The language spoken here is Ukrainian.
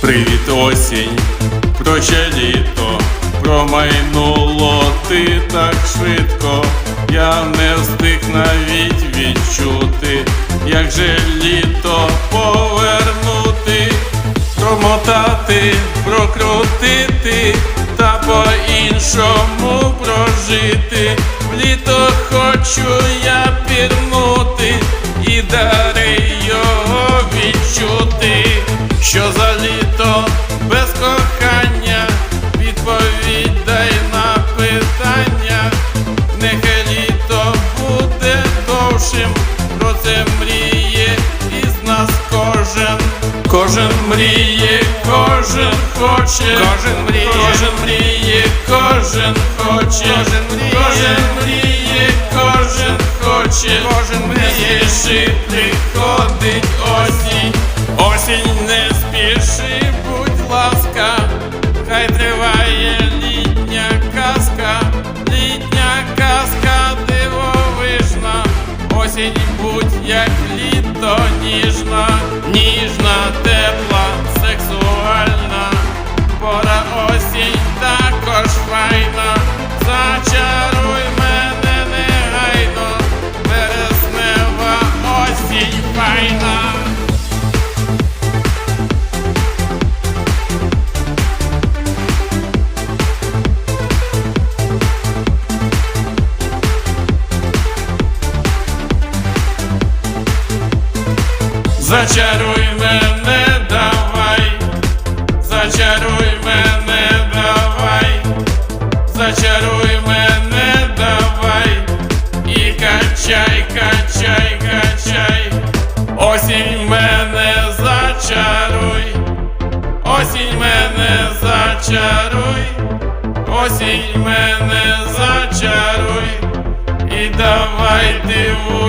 Привіт, осінь, проче літо, промайнуло ти так швидко, я не встиг навіть відчути, як же літо повернути, промотати, прокрутити та по-іншому прожити. В літо хочу я кожен. Кожен мріє, кожен хоче, кожен мріє, кожен мріє, кожен хоче, кожен мріє, кожен мріє, кожен хоче, кожен мріє, спіши, приходить осінь, осінь не спіши, будь ласка, хай триває літня казка, літня казка дивовижна, осінь ніжна, Зачаруй мене, давай, зачаруй мене, давай, зачаруй мене, давай, і качай, качай, качай, осінь мене зачаруй, осінь мене зачаруй, осінь мене зачаруй, і давай дивуй